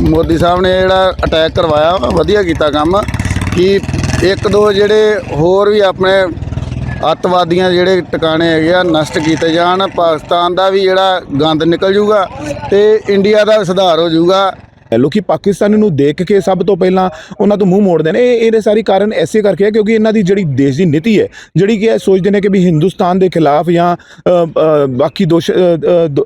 ਮੋਦੀ ਸਾਹਿਬ ਨੇ ਜਿਹੜਾ ਅਟੈਕ ਕਰਵਾਇਆ ਵਾ, ਵਧੀਆ ਕੀਤਾ ਕੰਮ ਕਿ ਇੱਕ ਦੋ ਜਿਹੜੇ ਹੋਰ ਵੀ ਆਪਣੇ ਅੱਤਵਾਦੀਆਂ ਜਿਹੜੇ ਟਿਕਾਣੇ ਹੈਗੇ ਆ ਨਸ਼ਟ ਕੀਤੇ ਜਾਣ ਪਾਕਿਸਤਾਨ ਦਾ ਵੀ ਜਿਹੜਾ ਗੰਦ ਨਿਕਲ ਜੂਗਾ ਤੇ ਇੰਡੀਆ ਦਾ ਸੁਧਾਰ ਹੋ ਜੂਗਾ ਲੋਕੀ ਪਾਕਿਸਤਾਨ ਨੂੰ ਦੇਖ ਕੇ ਸਭ ਤੋਂ ਪਹਿਲਾਂ ਉਹਨਾਂ ਤੋਂ ਮੂੰਹ ਮੋੜਦੇ ਨੇ। ਇਹ ਇਹਦੇ ਸਾਰੇ ਕਾਰਨ ਐਸੇ ਕਰਕੇ ਹੈ ਕਿਉਂਕਿ ਇਹਨਾਂ ਦੀ ਜਿਹੜੀ ਦੇਸ਼ ਦੀ ਨੀਤੀ ਹੈ, ਜਿਹੜੀ ਕਿ ਇਹ ਸੋਚਦੇ ਨੇ ਕਿ ਵੀ ਹਿੰਦੁਸਤਾਨ ਦੇ ਖਿਲਾਫ ਜਾਂ ਬਾਕੀ ਦੋਸ਼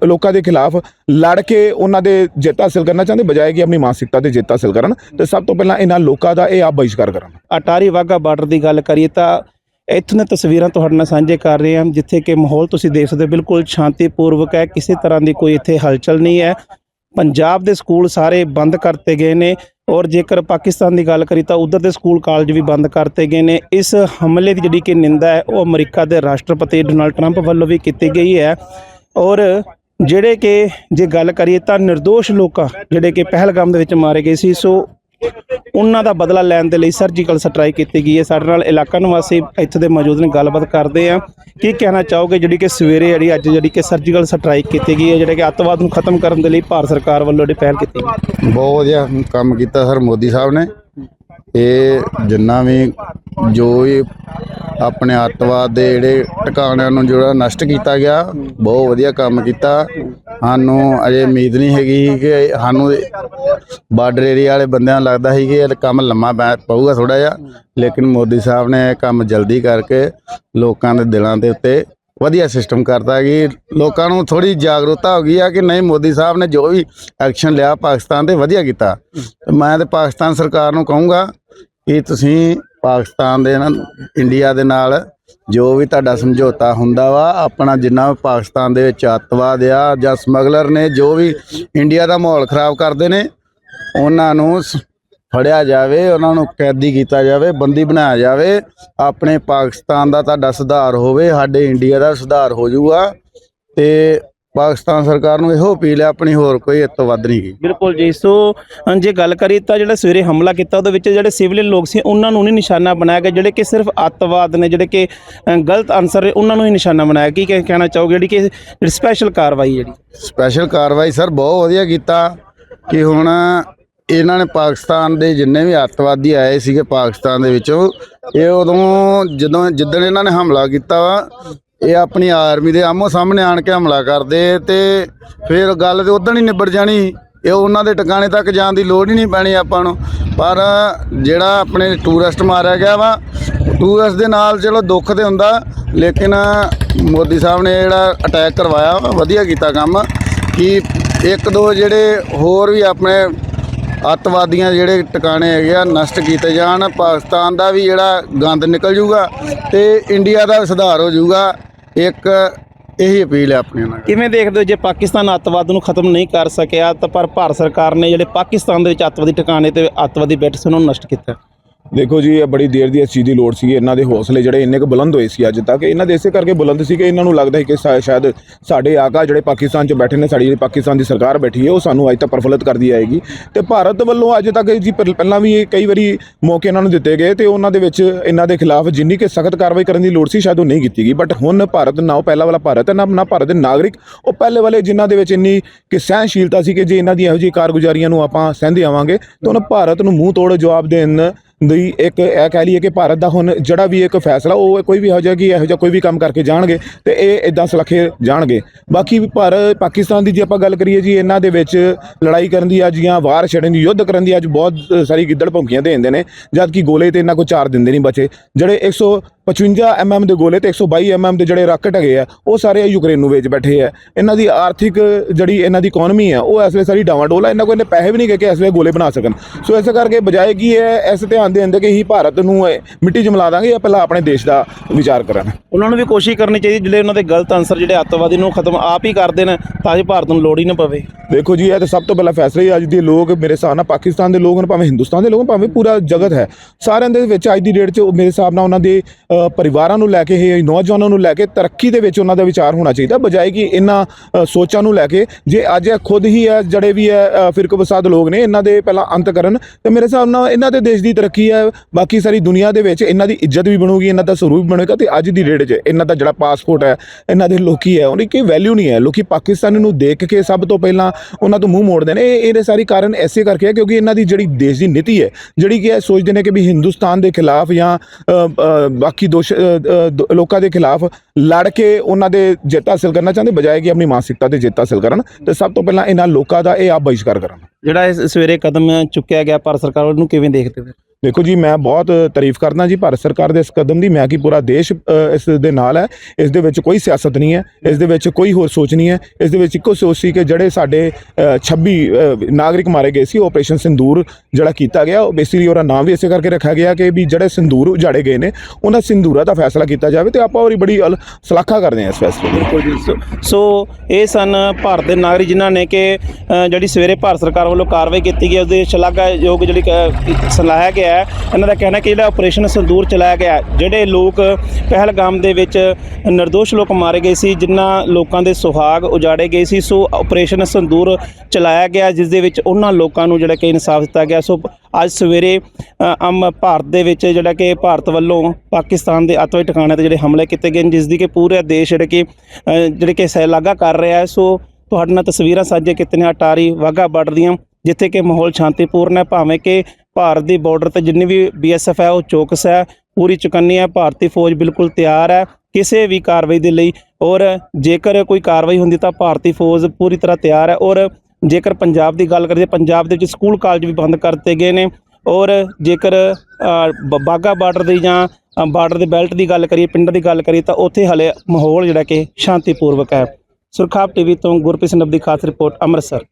ਲੋਕਾਂ ਦੇ ਖਿਲਾਫ ਲੜ ਕੇ ਉਹਨਾਂ ਦੇ ਜਿੱਤ ਹਾਸਲ ਕਰਨਾ ਚਾਹੁੰਦੇ, ਬਜਾਏ ਕਿ ਆਪਣੀ ਮਾਨਸਿਕਤਾ ਤੇ ਜਿੱਤ ਹਾਸਲ ਕਰਨ ਤੇ ਸਭ ਤੋਂ ਪਹਿਲਾਂ ਇਹਨਾਂ ਲੋਕਾਂ ਦਾ ਇਹ ਆਪ ਬਹਿਸ਼ਕਾਰ ਕਰਨ। ਅਟਾਰੀ ਵਾਗਾ ਬਾਰਡਰ ਦੀ ਗੱਲ ਕਰੀਏ ਤਾਂ ਇੱਥੋਂ ਦੀਆਂ ਤਸਵੀਰਾਂ ਤੁਹਾਡੇ ਨਾਲ ਸਾਂਝੇ ਕਰ ਰਹੇ ਹਾਂ, ਜਿੱਥੇ ਕਿ ਮਾਹੌਲ ਤੁਸੀਂ ਦੇਖ ਸਕਦੇ ਹੋ, ਬਿਲਕੁਲ ਸ਼ਾਂਤੀਪੂਰਵਕ ਹੈ, ਕਿਸੇ ਤਰ੍ਹਾਂ ਦੀ ਕੋਈ ਇੱਥੇ ਹਲਚਲ ਨਹੀਂ ਹੈ। ਪੰਜਾਬ ਦੇ ਸਕੂਲ ਸਾਰੇ ਬੰਦ ਕਰਤੇ ਗਏ ਨੇ ਔਰ ਜੇਕਰ ਪਾਕਿਸਤਾਨ ਦੀ ਗੱਲ ਕਰੀ ਤਾਂ ਉਧਰ ਦੇ ਸਕੂਲ ਕਾਲਜ ਵੀ ਬੰਦ ਕਰਤੇ ਗਏ ਨੇ। ਇਸ ਹਮਲੇ ਦੀ ਜਿਹੜੀ ਕਿ ਨਿੰਦਾ ਹੈ, ਉਹ ਅਮਰੀਕਾ ਦੇ ਰਾਸ਼ਟਰਪਤੀ ਡੋਨਾਲਡ ਟਰੰਪ ਵੱਲੋਂ ਵੀ ਕੀਤੀ ਗਈ ਹੈ। ਔਰ ਜਿਹੜੇ ਕਿ ਜੇ ਗੱਲ ਕਰੀਏ ਤਾਂ નિર્ਦੋਸ਼ ਲੋਕਾਂ, ਜਿਹੜੇ ਕਿ ਪਹਿਲਗਾਮ ਦੇ ਵਿੱਚ ਮਾਰੇ ਗਏ ਸੀ, ਸੋ ਉਹਨਾਂ ਦਾ ਬਦਲਾ ਲੈਣ ਦੇ ਲਈ ਸਰਜੀਕਲ ਸਟ੍ਰਾਈਕ ਕੀਤੀ ਗਈ ਹੈ। ਸਾਡੇ ਨਾਲ ਇਲਾਕਾ ਨਿਵਾਸੀ ਇੱਥੇ ਦੇ ਮੌਜੂਦ ਨੇ, ਗੱਲਬਾਤ ਕਰਦੇ ਆ ਕੀ ਕਹਿਣਾ ਚਾਹੋਗੇ ਜਿਹੜੀ ਕਿ ਸਵੇਰੇ ਜਿਹੜੀ ਅੱਜ ਜਿਹੜੀ ਕਿ ਸਰਜੀਕਲ ਸਟ੍ਰਾਈਕ ਕੀਤੀ ਗਈ ਹੈ, ਜਿਹੜੇ ਕਿ ਅੱਤਵਾਦ ਨੂੰ ਖਤਮ ਕਰਨ ਦੇ ਲਈ ਭਾਰਤ ਸਰਕਾਰ ਵੱਲੋਂ ਜਿਹੜੀ ਪਹਿਲ ਕੀਤੀ ਗਈ? ਬਹੁਤ ਵਧੀਆ ਕੰਮ ਕੀਤਾ ਸਰ ਮੋਦੀ ਸਾਹਿਬ ਨੇ। ਇਹ ਜਿੰਨਾ ਵੀ ਜੋ ਵੀ ਆਪਣੇ ਅੱਤਵਾਦ ਦੇ ਜਿਹੜੇ ਟਿਕਾਣਿਆਂ ਨੂੰ ਜਿਹੜਾ ਨਸ਼ਟ ਕੀਤਾ ਗਿਆ, ਬਹੁਤ ਵਧੀਆ ਕੰਮ ਕੀਤਾ। ਸਾਨੂੰ ਅਜੇ ਉਮੀਦ ਨਹੀਂ ਹੈਗੀ ਕਿ ਸਾਨੂੰ ਬਾਰਡਰ ਏਰੀਆ ਵਾਲੇ ਬੰਦਿਆਂ ਨੂੰ ਲੱਗਦਾ ਸੀ ਕਿ ਇਹ ਕੰਮ ਲੰਮਾ ਪੈ- ਪਊਗਾ ਥੋੜਾ ਜਿਹਾ। ਲੇਕਿਨ ਮੋਦੀ ਸਾਹਿਬ ਨੇ ਇਹ ਕੰਮ ਜਲਦੀ ਕਰਕੇ ਲੋਕਾਂ ਦੇ ਦਿਲਾਂ ਦੇ ਉੱਤੇ ਵਧੀਆ ਸਿਸਟਮ ਕਰਤਾ ਕਿ ਲੋਕਾਂ ਨੂੰ ਥੋੜੀ ਜਾਗਰੂਕਤਾ ਹੋ ਗਈ ਆ ਕਿ ਨਹੀਂ, ਮੋਦੀ ਸਾਹਿਬ ਨੇ ਜੋ ਵੀ ਐਕਸ਼ਨ ਲਿਆ ਪਾਕਿਸਤਾਨ ਤੇ ਵਧੀਆ ਕੀਤਾ। ਮੈਂ ਤੇ ਪਾਕਿਸਤਾਨ ਸਰਕਾਰ ਨੂੰ ਕਹੂੰਗਾ ਕਿ ਤੁਸੀਂ ਪਾਕਿਸਤਾਨ ਦੇ ਨਾਲ, ਇੰਡੀਆ ਦੇ ਨਾਲ ਜੋ ਵੀ ਤੁਹਾਡਾ ਸਮਝੌਤਾ ਹੁੰਦਾ ਵਾ, ਆਪਣਾ ਜਿੰਨਾ ਵੀ ਪਾਕਿਸਤਾਨ ਦੇ ਵਿੱਚ ਅੱਤਵਾਦ ਆ ਜਾਂ ਸਮਗਲਰ ਨੇ, ਜੋ ਵੀ ਇੰਡੀਆ ਦਾ ਮਾਹੌਲ ਖਰਾਬ ਕਰਦੇ ਨੇ, ਉਹਨਾਂ ਨੂੰ ਸ- ਫੜਿਆ ਜਾਵੇ, ਉਹਨਾਂ ਨੂੰ ਕੈਦੀ ਕੀਤਾ ਜਾਵੇ, ਬੰਦੀ ਬਣਾਇਆ ਜਾਵੇ, ਆਪਣੇ ਪਾਕਿਸਤਾਨ ਦਾ ਤੁਹਾਡਾ ਸੁਧਾਰ ਹੋਵੇ, ਸਾਡੇ ਇੰਡੀਆ ਦਾ ਸੁਧਾਰ ਹੋ ਜਾਊਗਾ, ਤੇ ਪਾਕਿਸਤਾਨ ਸਰਕਾਰ ਨੂੰ ਇਹੋ ਅਪੀਲ ਹੈ ਆਪਣੀ ਹੋਰ ਕੋਈ ਤੋਂ ਵੱਧ ਨਹੀਂ ਗੀ ਬਿਲਕੁਲ ਜੀ ਸੋ ਜੇ ਗੱਲ ਕਰੀਏ ਤਾਂ ਜਿਹੜਾ ਸਵੇਰੇ ਹਮਲਾ ਕੀਤਾ ਉਹਦੇ ਵਿੱਚ ਜਿਹੜੇ ਸਿਵਲ ਲੋਕ ਸੀ ਉਹਨਾਂ ਨੂੰ ਨਹੀਂ ਨਿਸ਼ਾਨਾ ਬਣਾਇਆ ਗਿਆ ਜਿਹੜੇ ਕਿ ਸਿਰਫ ਅੱਤਵਾਦ ਨੇ ਜਿਹੜੇ ਕਿ ਗਲਤ ਅਨਸਰ ਨੇ, ਉਹਨਾਂ ਨੂੰ ਹੀ ਨਿਸ਼ਾਨਾ ਬਣਾਇਆ। ਕੀ ਕਹਿ- ਕਹਿਣਾ ਚਾਹੋਗੇ ਜਿਹੜੀ ਕਿ ਸਪੈਸ਼ਲ ਕਾਰਵਾਈ ਜਿਹੜੀ? ਸਪੈਸ਼ਲ ਕਾਰਵਾਈ ਸਰ ਬਹੁਤ ਵਧੀਆ ਕੀਤਾ ਕਿ ਹੁਣ ਇਹਨਾਂ ਨੇ ਪਾਕਿਸਤਾਨ ਦੇ ਜਿੰਨੇ ਵੀ ਅੱਤਵਾਦੀ ਆਏ ਸੀਗੇ ਪਾਕਿਸਤਾਨ ਦੇ ਵਿੱਚੋਂ ਇਹ ਉਦੋਂ ਜਦੋਂ ਜਿੱਦਣ ਇਹਨਾਂ ਨੇ ਹਮਲਾ ਕੀਤਾ ਵਾ ਇਹ ਆਪਣੀ ਆਰਮੀ ਦੇ ਆਮੋ ਸਾਹਮਣੇ ਆਣ ਕੇ ਹਮਲਾ ਕਰਦੇ ਤੇ ਫਿਰ ਗੱਲ ਤੇ ਉਦੋਂ ਹੀ ਨਿਬੜ ਜਾਣੀ ਇਹ ਉਹਨਾਂ ਦੇ ਟਿਕਾਣੇ ਤੱਕ ਜਾਣ ਦੀ ਲੋੜ ਹੀ ਨਹੀਂ ਪੈਣੀ ਆਪਾਂ ਨੂੰ। ਪਰ ਜਿਹੜਾ ਆਪਣੇ ਟੂਰਿਸਟ ਮਾਰਿਆ ਗਿਆ ਵਾ ਟੂਰਿਸਟ ਦੇ ਨਾਲ ਚਲੋ ਦੁੱਖ ਤੇ ਹੁੰਦਾ ਲੇਕਿਨ ਮੋਦੀ ਸਾਹਿਬ ਨੇ ਜਿਹੜਾ ਅਟੈਕ ਕਰਵਾਇਆ ਵਾ, ਵਧੀਆ ਕੀਤਾ ਕੰਮ। ਕਿ ਇੱਕ ਦੋ ਜਿਹੜੇ ਹੋਰ ਵੀ ਆਪਣੇ ਅੱਤਵਾਦੀਆਂ ਜਿਹੜੇ ਟਿਕਾਣੇ ਹੈਗੇ ਆ ਨਸ਼ਟ ਕੀਤੇ ਜਾਣ ਪਾਕਿਸਤਾਨ ਦਾ ਵੀ ਜਿਹੜਾ ਗੰਦ ਨਿਕਲ ਜੂਗਾ ਤੇ ਇੰਡੀਆ ਦਾ ਸੁਧਾਰ ਹੋ ਜੂਗਾ ਇੱਕ ਇਹੀ ਅਪੀਲ ਹੈ ਆਪਣੀ ਉਹਨਾਂ ਨੂੰ ਕਿਵੇਂ ਦੇਖਦੇ ਹੋ ਜੇ ਪਾਕਿਸਤਾਨ ਅੱਤਵਾਦ ਨੂੰ ਖਤਮ ਨਹੀਂ ਕਰ ਸਕਿਆ ਤਾਂ ਪਰ ਭਾਰਤ ਸਰਕਾਰ ਨੇ ਜਿਹੜੇ ਪਾਕਿਸਤਾਨ ਦੇ ਵਿੱਚ ਅੱਤਵਾਦੀ ਟਿਕਾਣੇ ਤੇ ਅੱਤਵਾਦੀ ਬੈਠੇ ਸੀ, ਉਹਨਾਂ ਨੂੰ ਨਸ਼ਟ ਕੀਤਾ? ਦੇਖੋ ਜੀ, ਇਹ ਬੜੀ ਦੇਰ ਦੀ ਇਸ ਚੀਜ਼ ਦੀ ਲੋੜ ਸੀ ਇਹਨਾਂ ਦੇ ਹੌਸਲੇ ਜਿਹੜੇ ਇੰਨੇ ਕੁ ਬੁਲੰਦ ਹੋਏ ਸੀ ਅੱਜ ਤੱਕ। ਇਹਨਾਂ ਦੇ ਇਸੇ ਕਰਕੇ ਬੁਲੰਦ ਸੀ ਕਿ ਇਹਨਾਂ ਨੂੰ ਲੱਗਦਾ ਹੈ ਕਿ ਸ਼ਾ- ਸ਼ਾਇਦ ਸਾਡੇ ਆਕਾ ਜਿਹੜੇ ਪਾਕਿਸਤਾਨ 'ਚ ਬੈਠੇ ਨੇ, ਸਾਡੀ ਜਿਹੜੀ ਪਾਕਿਸਤਾਨ ਦੀ ਸਰਕਾਰ ਬੈਠੀ ਹੈ, ਉਹ ਸਾਨੂੰ ਅੱਜ ਤੱਕ ਪ੍ਰਫੁੱਲਤ ਕਰਦੀ ਆਏਗੀ। ਤੇ ਭਾਰਤ ਵੱਲੋਂ ਅੱਜ ਤੱਕ ਜੀ ਪਹਿਲਾਂ ਵੀ ਇਹ ਕਈ ਵਾਰੀ ਮੌਕੇ ਇਹਨਾਂ ਨੂੰ ਦਿੱਤੇ ਗਏ ਤੇ ਉਹਨਾਂ ਦੇ ਵਿੱਚ ਇਹਨਾਂ ਦੇ ਖਿਲਾਫ ਜਿੰਨੀ ਕਿ ਸਖਤ ਕਾਰਵਾਈ ਕਰਨ ਦੀ ਲੋੜ ਸੀ, ਸ਼ਾਇਦ ਉਹ ਨਹੀਂ ਕੀਤੀ ਗਈ। ਬਟ ਹੁਣ ਭਾਰਤ ਨਾ ਉਹ ਪਹਿਲਾ ਵਾਲਾ ਭਾਰਤ ਹੈ, ਨਾ ਨਾ ਭਾਰਤ ਦੇ ਨਾਗਰਿਕ। ਉਹ ਪਹਿਲੇ ਵਾਲੇ ਜਿਨ੍ਹਾਂ ਦੇ ਵਿੱਚ ਇੰਨੀ ਕਿ ਸਹਿਣਸ਼ੀਲਤਾ ਸੀ ਕਿ ਜੇ ਇਹਨਾਂ ਦੀ ਇਹੋ ਜਿਹੀ ਕਾਰਗੁਜ਼ਾਰੀਆਂ ਨੂੰ ਆਪਾਂ ਸਹਿੰਦੇ ਆਵਾਂਗੇ, ਤਾਂ ਉਹਨਾਂ ਭਾਰਤ ਨੂੰ ਮੂੰਹ ਤੋੜ ਜਵਾਬ ਦੇਣ ਦੀ ਇੱਕ ਇਹ ਕਹਿ ਲਈਏ ਕਿ ਭਾਰਤ ਦਾ ਹੁਣ ਜਿਹੜਾ ਵੀ ਇੱਕ ਫੈਸਲਾ, ਉਹ ਕੋਈ ਵੀ ਇਹੋ ਜਿਹਾ ਕਿ, ਇਹੋ ਜਿਹਾ ਕੋਈ ਵੀ ਕੰਮ ਕਰਕੇ ਜਾਣਗੇ ਤੇ ਇਹ ਇਦਾਂ ਸਲਖੇ ਜਾਣਗੇ। ਬਾਕੀ ਵੀ ਭਾਰਤ ਪਾਕਿਸਤਾਨ ਦੀ ਜੇ ਆਪਾਂ ਗੱਲ ਕਰੀਏ ਜੀ, ਇਹਨਾਂ ਦੇ ਵਿੱਚ ਲੜਾਈ ਕਰਨ ਦੀ ਅੱਜ ਜਾਂ ਵਾਰ ਛੇੜਨ ਦੀ, ਯੁੱਧ ਕਰਨ ਦੀ ਅੱਜ ਬਹੁਤ ਸਾਰੀ ਗਿੱਦੜ ਭੌਂਕੀਆਂ ਦੇ ਦਿੰਦੇ ਨੇ ਜਦ ਕਿ ਗੋਲੇ ਤੇ ਇਹਨਾਂ ਕੋ ਚਾਰ ਦਿੰਦੇ ਨਹੀਂ ਬਚੇ। ਜਿਹੜੇ 155 ਐਮਐਮ ਦੇ ਗੋਲੇ ਤੇ 122 ਐਮਐਮ ਦੇ ਜਿਹੜੇ ਰਾਕਟ ਹੈਗੇ ਆ ਉਹ ਸਾਰੇ ਯੂਕਰੇਨ ਨੂੰ ਵੇਚ ਬੈਠੇ ਆ। ਇਹਨਾਂ ਦੀ ਆਰਥਿਕ ਜਿਹੜੀ ਇਹਨਾਂ ਦੀ ਇਕਨੋਮੀ ਆ ਉਹ ਇਸ ਵੇਲੇ ਸਾਰੀ ਡਾਵਾਂਡੋਲ ਆ ਇਹਨਾਂ ਕੋਲ ਇੰਨੇ ਪੈਸੇ ਵੀ ਨਹੀਂ ਕਿ ਕਿ ਇਸ ਵੇਲੇ ਗੋਲੇ ਬਣਾ ਸਕਣ। ਸੋ ਇਸ ਕਰਕੇ ਬਜਾਏ ਕੀ ਹੈ ਇਸ ਧਿਆਨ ਦੇ ਅੰਦਰ ਕਿ ਹੀ ਭਾਰਤ ਨੂੰ ਮਿੱਟੀ 'ਚ ਮਿਲਾ ਦਾਂਗੇ ਜਾਂ ਪਹਿਲਾਂ ਆਪਣੇ ਦੇਸ਼ ਦਾ ਵਿਚਾਰ ਕਰਨ। ਉਹਨਾਂ ਨੂੰ ਵੀ ਕੋਸ਼ਿਸ਼ ਕਰਨੀ ਚਾਹੀਦੀ ਜਿਹੜੇ ਉਹਨਾਂ ਦੇ ਗਲਤ ਅਨਸਰ ਜਿਹੜੇ ਅੱਤਵਾਦੀ ਨੂੰ ਖਤਮ ਆਪ ਹੀ ਕਰ ਦੇਣ ਤਾਂ ਕਿ ਭਾਰਤ ਨੂੰ ਲੋੜ ਹੀ ਨਾ ਪਵੇ। ਦੇਖੋ ਜੀ ਇਹ ਤਾਂ ਸਭ ਤੋਂ ਪਹਿਲਾ ਫੈਸਲਾ ਹੀ ਅੱਜ ਦੇ ਲੋਕ ਮੇਰੇ ਹਿਸਾਬ ਨਾਲ ਪਾਕਿਸਤਾਨ ਦੇ ਲੋਕ ਹਨ ਭਾਵੇਂ ਹਿੰਦੁਸਤਾਨ ਦੇ ਲੋਕ ਭਾਵੇਂ ਪੂਰਾ ਜਗਤ ਹੈ। ਸਾਰਿਆਂ ਦੇ ਵਿੱਚ ਅੱਜ ਦੀ ਡੇਟ 'ਚ ਮੇਰੇ ਹਿਸਾਬ ਨਾਲ ਉਹਨਾਂ ਦੇ ਪਰਿਵਾਰਾਂ ਨੂੰ ਲੈ ਕੇ ਇਹ ਨੌਜਵਾਨਾਂ ਨੂੰ ਲੈ ਕੇ ਤਰੱਕੀ ਦੇ ਵਿੱਚ ਉਹਨਾਂ ਦਾ ਵਿਚਾਰ ਹੋਣਾ ਚਾਹੀਦਾ ਬਜਾਏ ਕਿ ਇਹਨਾਂ ਸੋਚਾਂ ਨੂੰ ਲੈ ਕੇ। ਜੇ ਅੱਜ ਇਹ ਖੁਦ ਹੀ ਹੈ ਜਿਹੜੇ ਵੀ ਹੈ ਅ, ਫਿਰਕੋਬਸਾਦ ਲੋਕ ਨੇ ਇਹਨਾਂ ਦੇ ਪਹਿਲਾਂ ਅੰਤ ਕਰਨ ਤੇ ਮੇਰੇ ਹਿਸਾਬ ਨਾਲ ਇਹਨਾਂ ਦੇ ਦੇਸ਼ ਦੀ ਤਰੱਕੀ ਹੈ। ਬਾਕੀ ਸਾਰੀ ਦੁਨੀਆ ਦੇ ਵਿੱਚ ਇਹਨਾਂ ਦੀ ਇੱਜ਼ਤ ਵੀ ਬਣੂਗੀ ਇਹਨਾਂ ਦਾ ਸਰੂਪ ਬਣੇਗਾ ਤੇ ਅੱਜ ਦੀ ਡੇਟ 'ਚ ਇਹਨਾਂ ਦਾ ਜਿਹੜਾ ਪਾਸਪੋਰਟ ਹੈ ਇਹਨਾਂ ਦੇ ਲੋਕੀ ਹੈ ਉਹਦੀ ਕੋਈ ਵੈਲਿਊ ਨਹੀਂ ਹੈ। ਲੋਕੀ ਪਾਕਿਸਤਾਨ ਨੂੰ ਦੇਖ ਕੇ ਸਭ ਤੋਂ ਪਹਿਲਾਂ ਉਹਨਾਂ ਤੋਂ ਮੂੰਹ ਮੋੜਦੇ ਨੇ। ਇਹ ਇਹਦੇ ਸਾਰੇ ਕਾਰਨ ਐਸੇ ਕਰਕੇ ਹੈ ਕਿਉਂਕਿ ਇਹਨਾਂ ਦੀ ਜਿਹੜੀ ਦੇਸ਼ ਦੀ ਨੀਤੀ ਹੈ ਜਿਹੜੀ ਕਿ ਇਹ ਸੋਚਦੇ ਨੇ ਕਿ ਵੀ ਹਿੰਦੁਸਤਾਨ ਦੇ ਖਿਲਾਫ ਜਾਂ ਬਾਕੀ ਅ, ਦੋਸ਼ ਲੋਕਾਂ ਦੇ ਖਿਲਾਫ ਲੜ ਕੇ ਉਹਨਾਂ ਦੇ ਜਿੱਤ ਹਾਸਲ ਕਰਨਾ ਚਾਹੁੰਦੇ ਬਜਾਏ ਕਿ ਆਪਣੀ ਮਾਨਸਿਕਤਾ ਤੇ ਜਿੱਤ ਹਾਸਲ ਕਰਨ ਤੇ ਸਭ ਤੋਂ ਪਹਿਲਾਂ ਇਹਨਾਂ ਲੋਕਾਂ ਦਾ ਇਹ ਆਪ ਬਹਿਸ਼ਕਾਰ ਕਰਨ। ਜਿਹੜਾ ਇਸ ਸਵੇਰੇ ਕਦਮ ਚੁੱਕਿਆ ਗਿਆ ਭਾਰਤ ਸਰਕਾਰ ਉਹਨੂੰ ਕਿਵੇਂ ਦੇਖਦੇ ਹੋ? ਦੇਖੋ ਜੀ ਮੈਂ ਬਹੁਤ ਤਾਰੀਫ ਕਰਦਾ ਜੀ ਭਾਰਤ ਸਰਕਾਰ ਦੇ ਇਸ ਕਦਮ ਦੀ। ਮੈਂ ਕਿ ਪੂਰਾ ਦੇਸ਼ ਇਸ ਦੇ ਨਾਲ ਹੈ। ਇਸ ਦੇ ਵਿੱਚ ਕੋਈ ਸਿਆਸਤ ਨਹੀਂ ਹੈ। ਇਸ ਦੇ ਵਿੱਚ ਕੋਈ ਹੋਰ ਸੋਚ ਨਹੀਂ ਹੈ। ਇਸ ਦੇ ਵਿੱਚ ਇੱਕੋ ਸੋਚ ਸੀ ਕਿ ਜਿਹੜੇ ਸਾਡੇ ਅ, 26 ਨਾਗਰਿਕ ਮਾਰੇ ਗਏ ਸੀ ਆਪਰੇਸ਼ਨ ਸਿੰਦੂਰ ਜਿਹੜਾ ਕੀਤਾ ਗਿਆ ਉਹ ਬੇਸਿਕਲੀ ਉਹਦਾ ਨਾਮ ਵੀ ਇਸੇ ਕਰਕੇ ਰੱਖਿਆ ਗਿਆ ਕਿ ਵੀ ਜਿਹੜੇ ਸਿੰਦੂਰ ਉਜਾੜੇ ਗਏ ਨੇ ਉਹਨਾਂ ਸਿੰਦੂਰਾਂ ਦਾ ਫੈਸਲਾ ਕੀਤਾ ਜਾਵੇ ਤੇ ਆਪਾਂ ਉਹਦੀ ਬੜੀ ਅਲ- ਸ਼ਲਾਘਾ ਕਰਦੇ ਹਾਂ ਇਸ ਫੈਸਲੇ ਦੀ। ਬਿਲਕੁਲ ਜੀ। ਸੋ- ਇਹ ਸਨ ਭਾਰਤ ਦੇ ਨਾਗਰਿਕ ਜਿਨ੍ਹਾਂ ਨੇ ਕਿ ਜਿਹੜੀ ਸਵੇਰੇ ਭਾਰਤ ਸਰਕਾਰ ਵੱਲੋਂ ਕਾਰਵਾਈ ਕੀਤੀ ਗਈ ਹੈ, ਉਹਦੇ ਸ਼ਲਾਘਾਯੋਗ ਜਿਹੜੀ ਸਲਾਹਿਆ ਗਿਆ ਹੈ। ਇਹਨਾਂ ਦਾ ਕਹਿਣਾ ਕਿ ਜਿਹੜਾ ਆਪਰੇਸ਼ਨ ਸੰਦੂਰ ਚਲਾਇਆ ਗਿਆ ਜਿਹੜੇ ਲੋਕ ਪਹਿਲਗਾਮ ਦੇ ਵਿੱਚ ਨਿਰਦੋਸ਼ ਲੋਕ ਮਾਰੇ ਗਏ ਸੀ, ਜਿਨ੍ਹਾਂ ਲੋਕਾਂ ਦੇ ਸੁਹਾਗ ਉਜਾੜੇ ਗਏ ਸੀ, ਸੋ ਆਪਰੇਸ਼ਨ ਸੰਦੂਰ ਚਲਾਇਆ ਗਿਆ, ਜਿਸ ਦੇ ਵਿੱਚ ਉਹਨਾਂ ਲੋਕਾਂ ਨੂੰ ਜਿਹੜਾ ਕਿ ਇਨਸਾਫ ਦਿੱਤਾ ਗਿਆ। ਸੋ ਅੱਜ ਸਵੇਰੇ ਅਮ ਭਾਰਤ ਦੇ ਵਿੱਚ ਜਿਹੜਾ ਕਿ ਭਾਰਤ ਵੱਲੋਂ ਪਾਕਿਸਤਾਨ ਦੇ ਅੱਤਵਾਦੀ ਟਿਕਾਣਿਆਂ ਤੇ ਜਿਹੜੇ ਹਮਲੇ ਕੀਤੇ ਗਏ ਨੇ, ਜਿਸ ਦੀ ਕਿ ਪੂਰਾ ਦੇਸ਼ ਜਿਹੜਾ ਕਿ ਜਿਹੜੇ ਕਿ ਸਹਿਲਾਗਾ ਕਰ ਰਿਹਾ ਹੈ। ਸੋ ਤੁਹਾਡੇ ਨਾਲ ਤਸਵੀਰਾਂ ਸਾਂਝੇ ਕੀਤੀਆਂ ਅਟਾਰੀ ਵਾਹਗਾ ਬਾਰਡਰ ਦੀਆਂ, ਜਿੱਥੇ ਕਿ ਮਾਹੌਲ ਸ਼ਾਂਤੀਪੂਰਨ ਹੈ, ਭਾਵੇਂ ਕਿ ਭਾਰਤ ਦੀ ਬਾਰਡਰ ਤੇ ਜਿੰਨੀ ਵੀ ਬੀਐਸਐਫ ਹੈ ਉਹ ਚੌਕਸ ਹੈ ਪੂਰੀ ਚੁਕੰਨੀ ਹੈ ਭਾਰਤੀ ਫੌਜ ਬਿਲਕੁਲ ਤਿਆਰ ਹੈ ਕਿਸੇ ਵੀ ਕਾਰਵਾਈ ਦੇ ਲਈ ਔਰ ਜੇਕਰ ਕੋਈ ਕਾਰਵਾਈ ਹੁੰਦੀ ਤਾਂ ਭਾਰਤੀ ਫੌਜ ਪੂਰੀ ਤਰ੍ਹਾਂ ਤਿਆਰ ਹੈ ਔਰ ਜੇਕਰ ਪੰਜਾਬ ਦੀ ਗੱਲ ਕਰੀਏ ਪੰਜਾਬ ਦੇ ਵਿੱਚ ਸਕੂਲ ਕਾਲਜ ਵੀ ਬੰਦ ਕਰ ਦਿੱਤੇ ਗਏ ਨੇ ਔਰ ਜੇਕਰ ਅ, ਬ- ਬਾਘਾ ਬਾਰਡਰ ਦੀ ਜਾਂ ਬਾਰਡਰ ਦੇ ਬੈਲਟ ਦੀ ਗੱਲ ਕਰੀਏ ਪਿੰਡ ਦੀ ਗੱਲ ਕਰੀਏ ਤਾਂ ਉੱਥੇ ਹਲੇ ਮਾਹੌਲ ਜਿਹੜਾ ਕਿ ਸ਼ਾਂਤੀਪੂਰਵਕ ਹੈ। ਸੁਰਖਾਬ ਟੀਵੀ ਤੋਂ ਗੁਰਪ੍ਰੀਤ ਸਿੰਘ ਨਬਦੀ ਖਾਸ ਰਿਪੋਰਟ ਅੰਮ੍ਰਿਤਸਰ।